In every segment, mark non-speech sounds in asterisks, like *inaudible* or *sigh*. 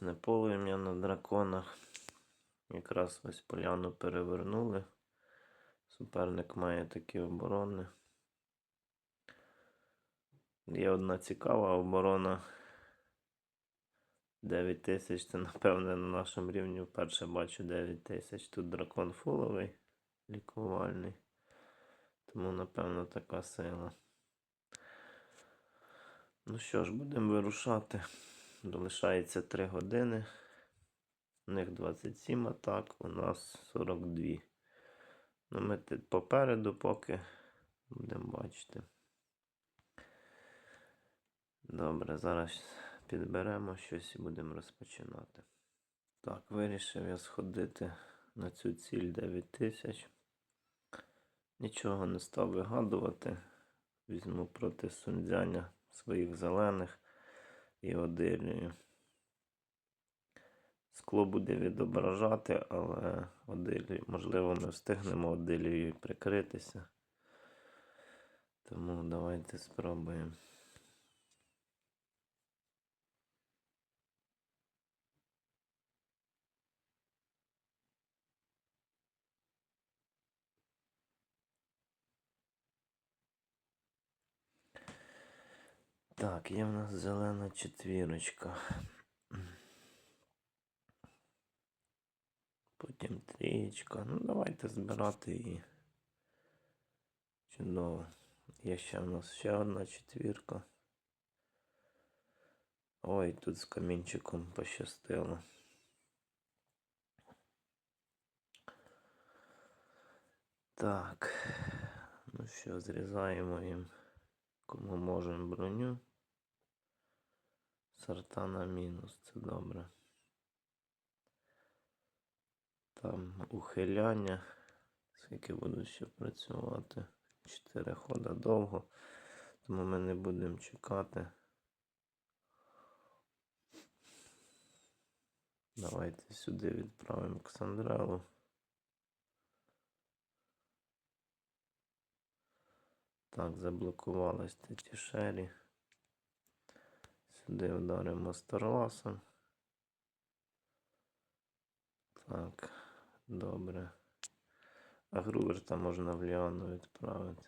Режим полум'я на драконах. Якраз ось поляну перевернули. Суперник має такі оборони. Є одна цікава оборона. 9 тисяч. Це, напевне, на нашому рівні вперше бачу 9 тисяч. Тут дракон фуловий, лікувальний. Тому, напевно, така сила. Ну що ж, будемо вирушати. Залишається 3 години. У них 27 атак, у нас 42. Ну, ми попереду поки будемо бачити. Добре, зараз підберемо щось і будемо розпочинати. Так, вирішив я сходити на цю ціль 9000. Нічого не став вигадувати. Візьму проти Сунцзяня своїх зелених і одилюю. Скло буде відображати, але одилі, можливо, ми встигнемо одилією прикритися. Тому давайте спробуємо. Так, є в нас зелена четвірочка. Потім трієчка. Ну, давайте збирати її. Чудово. Є ще в нас ще одна четвірка. Ой, тут з камінчиком пощастило. Так. Ну що, зрізаємо їм кому можемо броню. Сартана мінус, це добре. Там ухиляння. Скільки буду ще працювати? Чотири хода довго, тому ми не будемо чекати. Давайте сюди відправимо Ксандрелу. Так, заблокувалась Тетішері. Сюди вдаримо Старласом. Так, добре. А Груверта можна в Ліану відправити.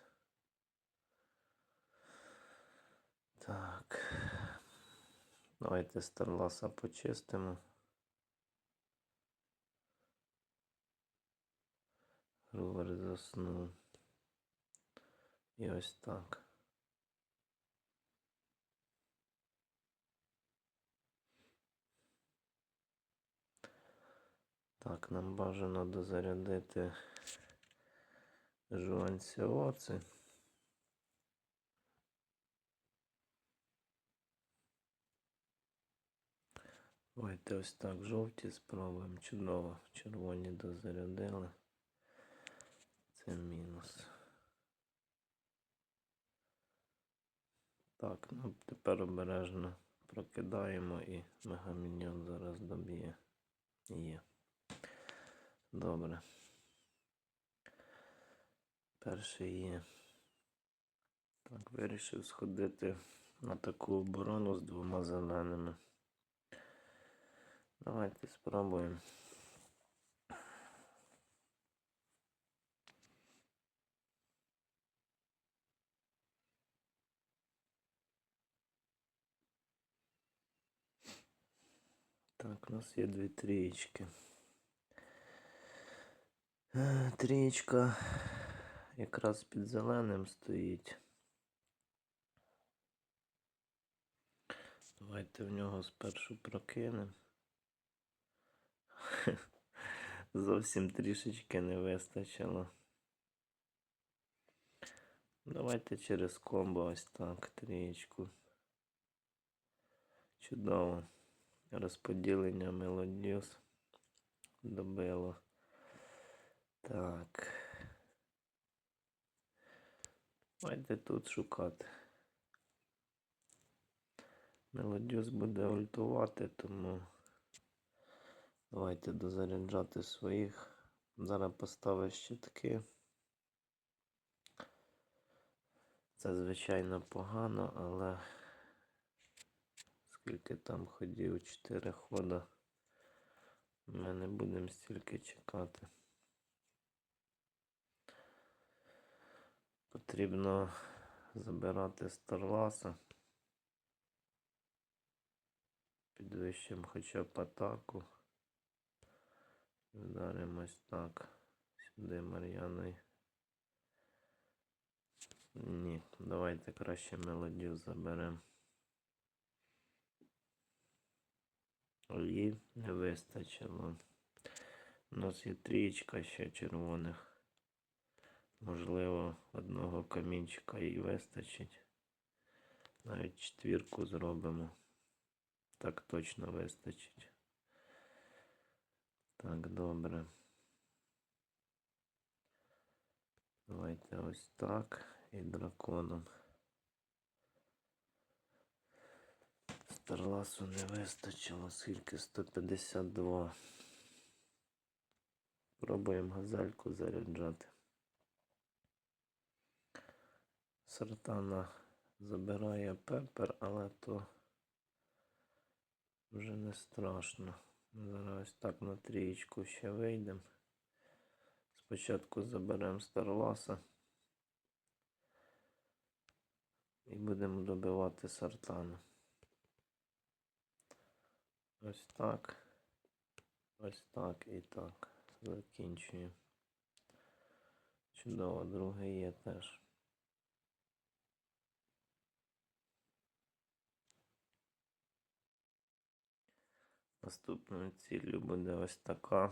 Так. Давайте Старласа почистимо. Грувер заснув. І ось так. Так, нам бажано дозарядити жуанціоци. Давайте ось так жовті спробуємо. Чудово. Червоні дозарядили. Це мінус. Так, ну тепер обережно прокидаємо і мегаміньон зараз доб'є. Є. Добре. Перший є. Так, вирішив сходити на таку оборону з двома зеленими. Давайте спробуємо. Так, у нас є дві трієчки. Трієчка якраз під зеленим стоїть. Давайте в нього спершу прокинемо. *laughs* Зовсім трішечки не вистачило. Давайте через комбо ось так, трієчку. Чудово. Розподілення мелодіус добило. Так. Давайте тут шукати. Мелодіус буде ультувати, тому давайте дозаряджати своїх. Зараз поставив щитки. Це, звичайно, погано, але Скільки там ходів, 4 хода. Ми не будемо стільки чекати. Потрібно забирати Старласа. Підвищимо хоча б атаку. Вдаримось так. Сюди Мар'яною. Ні, давайте краще мелодію заберемо. Її не вистачило. У нас є трієчка ще червоних. Можливо, одного камінчика і вистачить. Навіть четвірку зробимо. Так точно вистачить. Так, добре. Давайте ось так і драконом. Старласу не вистачило, скільки 152. Пробуємо газельку заряджати. Сартана забирає пепер, але то вже не страшно. Зараз так на трієчку ще вийдемо. Спочатку заберемо Старласа. І будемо добивати Сартана. Ось так. Ось так і так. Закінчуємо. Чудово, другий є теж. Наступною ціллю буде ось така.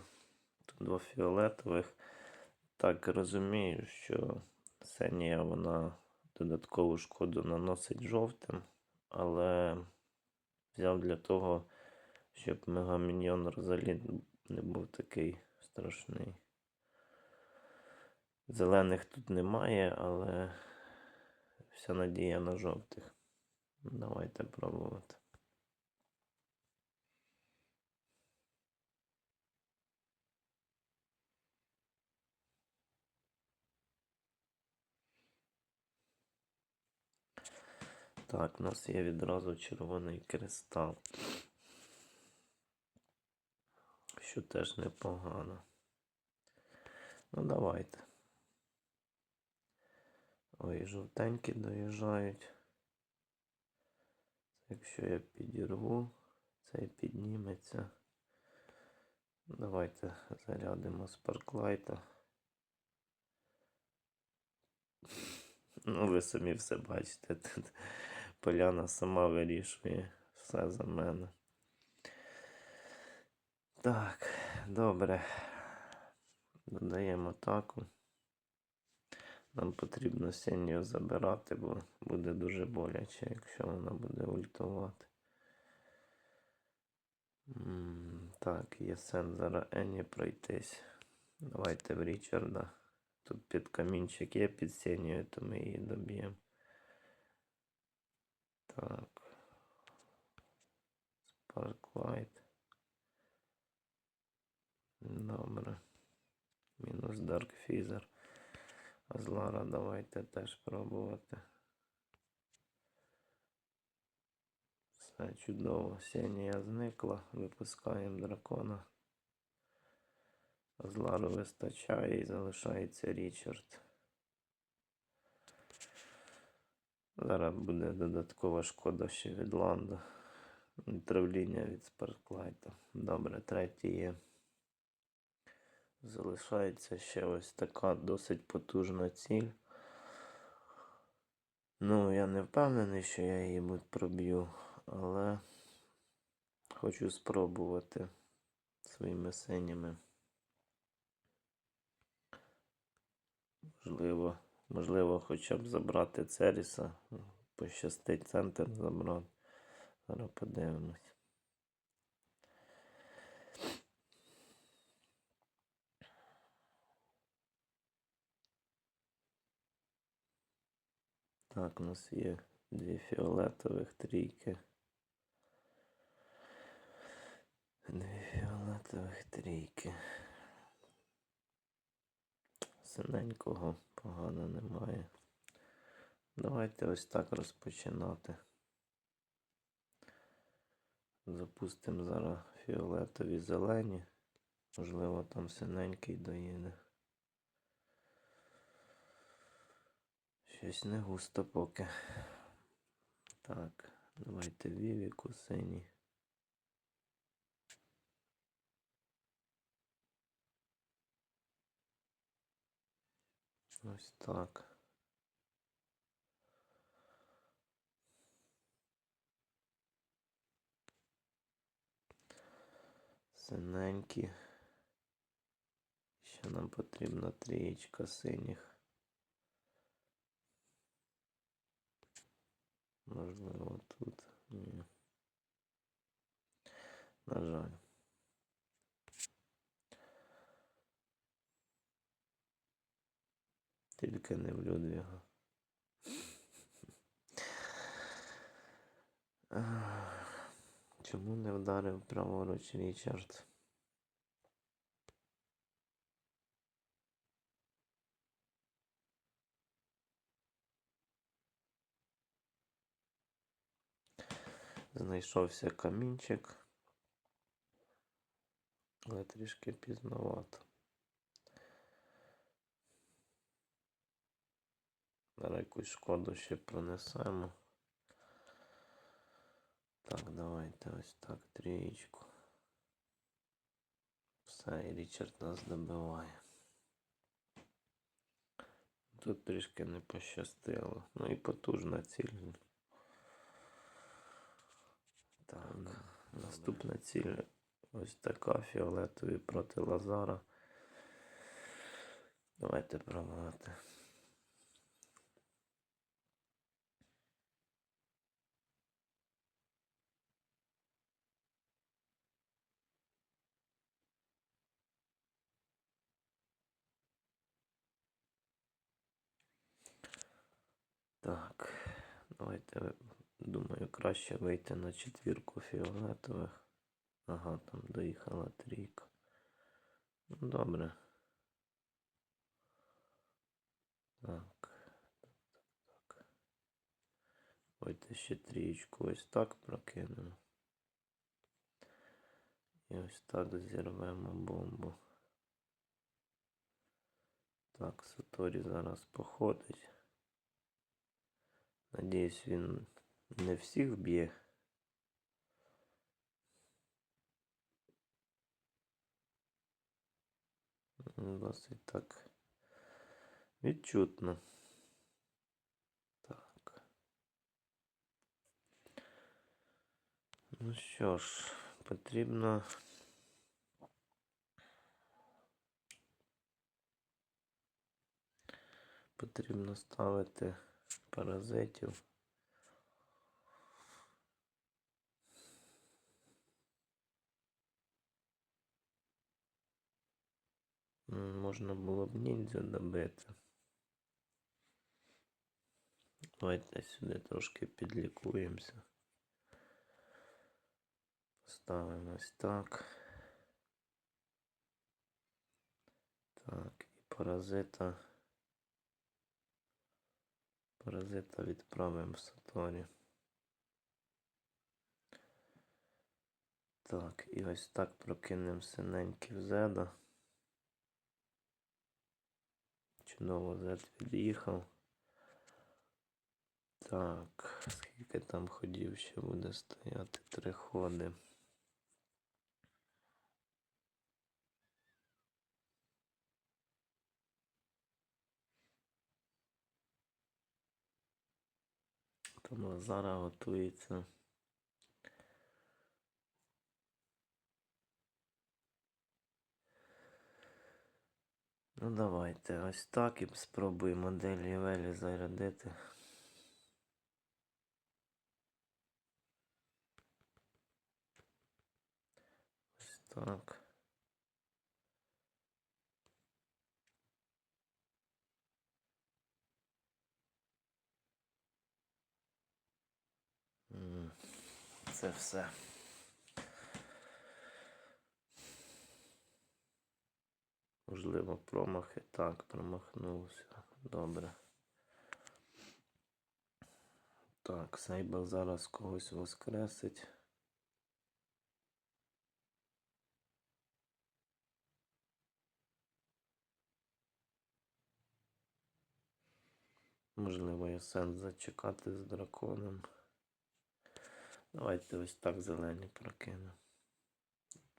Тут два фіолетових. Так розумію, що синія вона додаткову шкоду наносить жовтим, але взяв для того, щоб мегаміньйон Розалі не був такий страшний. Зелених тут немає, але вся надія на жовтих. Давайте пробувати. Так, у нас є відразу червоний кристал. Що теж непогано. Ну, давайте. Ой, жовтенькі доїжджають. Якщо я підірву, цей підніметься. Давайте зарядимо спарклайта. Ну, ви самі все бачите. Поляна сама вирішує все за мене. Так, добре. Додаємо атаку. Нам потрібно синю забирати, бо буде дуже боляче, якщо вона буде ультувати. Так, є сенс зараз Ені пройтись. Давайте в Річарда. Тут під камінчик є під синьою, то ми її доб'ємо. Так. Sparklight. Добре. Мінус Dark Feather. А з Лара давайте теж пробувати. Все чудово. Сенія зникла. Випускаємо дракона. А з Лару вистачає і залишається Річард. Зараз буде додаткова шкода ще від ланда. Травління від Спарклайта. Добре, третій є. Залишається ще ось така досить потужна ціль. Ну, я не впевнений, що я її проб'ю, але хочу спробувати своїми синіми. Можливо, можливо, хоча б забрати Церіса. Пощастить центр забрати. Зараз подивимось. Так, у нас є дві фіолетових трійки. Дві фіолетових трійки. Синенького погано немає. Давайте ось так розпочинати. Запустимо зараз фіолетові зелені. Можливо, там синенький доїде. Щось не густо поки. Так, давайте вівіку синій. Ось так. Синенькі. Ще нам потрібна трієчка синіх. Можливо, тут. Ні. На жаль. Тільки не в Людвіга. Чому не вдарив праворуч Річард? Знайшовся камінчик, але трішки пізновато. Зараз якусь шкоду ще пронесемо. Так, давайте ось так, трієчку. Все, і Річард нас добиває. Тут трішки не пощастило. Ну і потужна ціль. Так, наступна ціль ось така фіолетові проти Лазара. Давайте пробувати. Так, давайте, думаю, краще вийти на четвірку фіолетових. Ага, там доїхала трійка. Ну, добре. Так. Давайте ще трієчку ось так прокинемо. І ось так зірвемо бомбу. Так, Саторі зараз походить. Надіюсь, він не всіх вб'є. М, Досить так відчутно. Так. Ну що ж, потрібно. Потрібно ставити паразитів. М, Можна було б ніндзя добити. Давайте сюди трошки підлікуємося. Поставимо ось так. Так, і паразита. Паразита відправимо в Саторі. Так, і ось так прокинемо синенький в Зеда. Чудово, Зед від'їхав. Так, скільки там ходів ще буде стояти? Три ходи. Там Лазара готується. Ну давайте ось так і спробуємо модель Велі зарядити. Ось так. це все. Можливо, промахи. Так, промахнувся. Добре. Так, Сейбел зараз когось воскресить. Можливо, є сенс зачекати з драконом. Давайте ось так зелені прокину.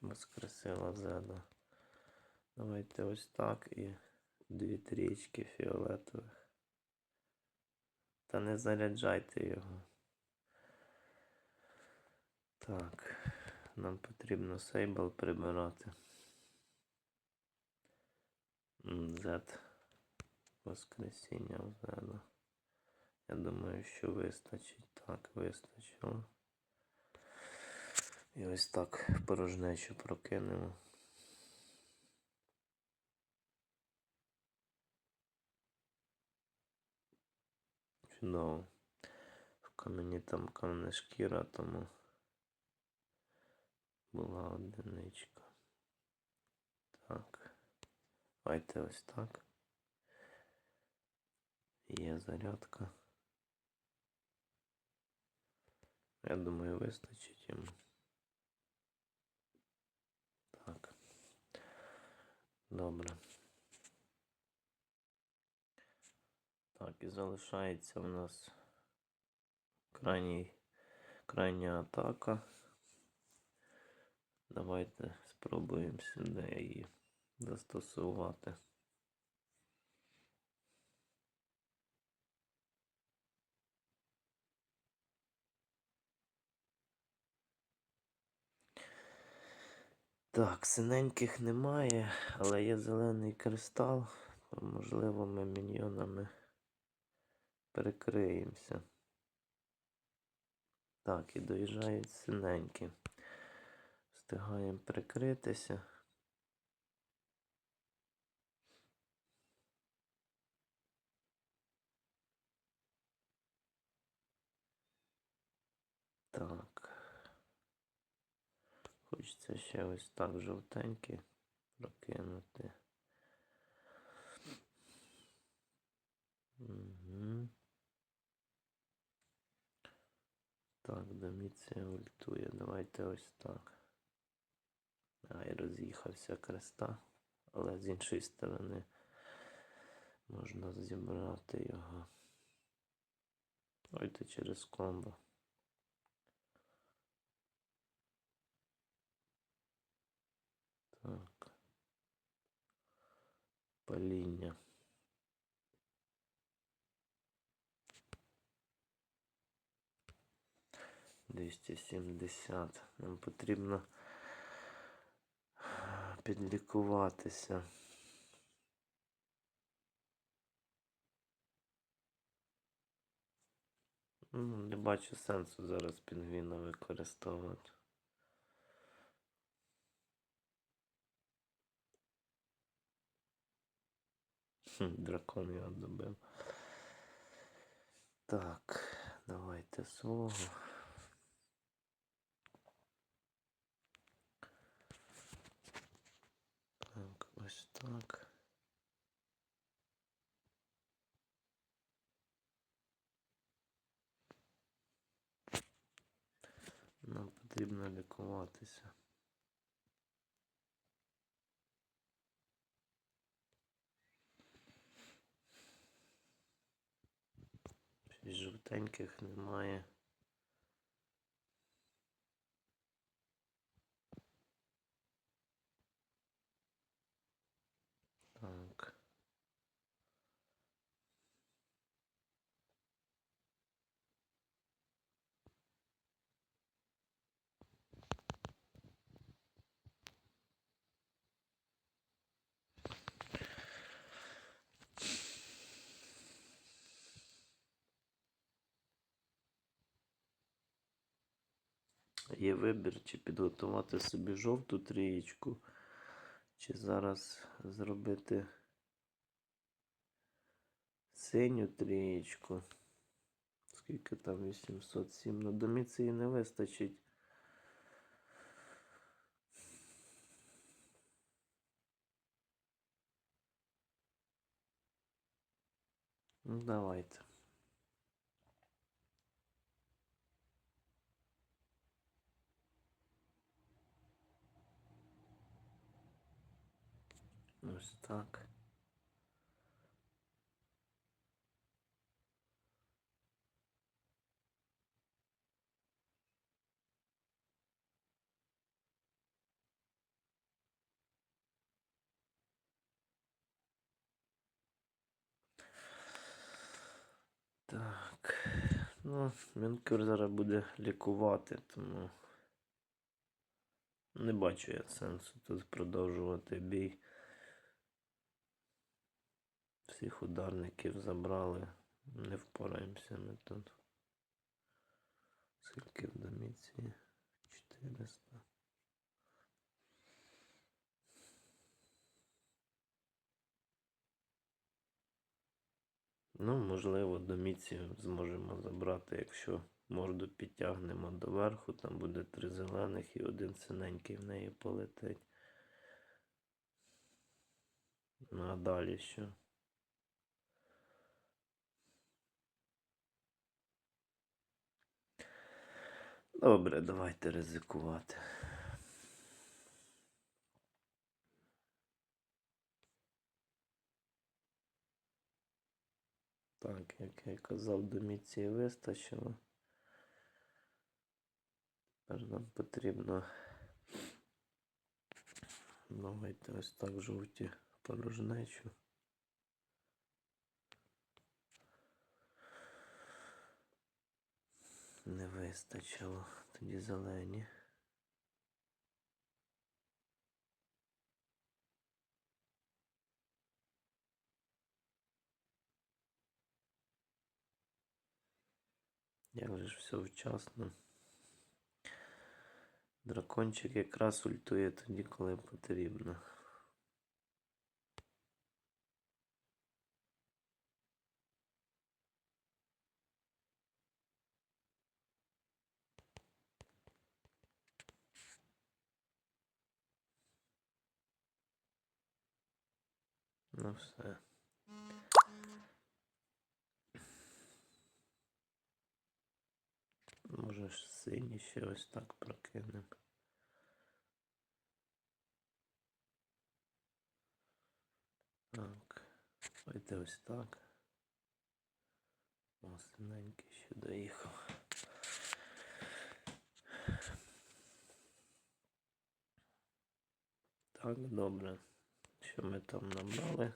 Воскресила зеда. Давайте ось так і дві трічки фіолетових. Та не заряджайте його. Так, нам потрібно сейбл прибирати. Z. Воскресіння Зеда. Я думаю, що вистачить. Так, вистачило. І ось так порожнечу прокинемо. Чудово. В камені там камне шкіра, тому була одиничка. Так. Давайте ось так. Є зарядка. Я думаю, вистачить йому. Так. Добре. Так, і залишається в нас крайній, крайня атака. Давайте спробуємо сюди її застосувати. Так, синеньких немає, але є зелений кристал, то можливо ми міньйонами перекриємося. Так, і доїжджають синенькі. Встигаємо прикритися. Так. Хочеться ще ось так жовтенькі прокинути. Угу. Так, доміція ультує. Давайте ось так. Ай, роз'їхався креста, але з іншої сторони можна зібрати його. Ой, через комбо. Паління. Двісті сімдесят. Нам потрібно підлікуватися. Ну, Не бачу сенсу зараз пінгвіна використовувати. *laughs* Дракон його добив. Так, давайте свого. Так, ось так. Нам потрібно лікуватися. Жовтеньких немає. Є вибір, чи підготувати собі жовту трієчку, чи зараз зробити синю трієчку. Скільки там 807? Ну, до міції не вистачить. Ну, давайте. Ось так. Так, ну, Мінкюр зараз буде лікувати, тому не бачу я сенсу тут продовжувати бій. Всіх ударників забрали. Не впораємося ми тут. Скільки в доміці? 400. Ну, можливо, доміці зможемо забрати, якщо морду підтягнемо доверху, там буде три зелених і один синенький в неї полетить. Ну а далі що? Добре, давайте ризикувати. Так, як я казав, доміції вистачило. Тепер нам потрібно давайте ось так жовті порожнечу. Не вистачило. Тоді зелені. Як же ж все вчасно. Дракончик якраз ультує тоді, коли потрібно. Ну все. Може ж синій ще ось так прокинемо. Так. Давайте ось так. О, синенький ще доїхав. Так, добре. Що ми там набрали?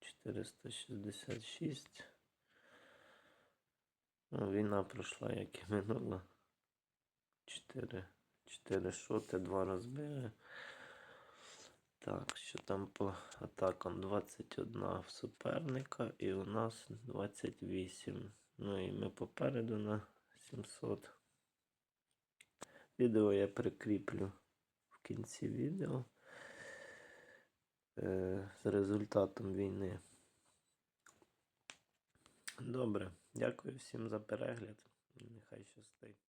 466. Ну, війна пройшла, як і минула. 4, 4 шоти, 2 розбили. Так, що там по атакам 21 в суперника і у нас 28. Ну і ми попереду на 700. Відео я прикріплю в кінці відео з результатом війни. Добре, дякую всім за перегляд. Нехай щастить.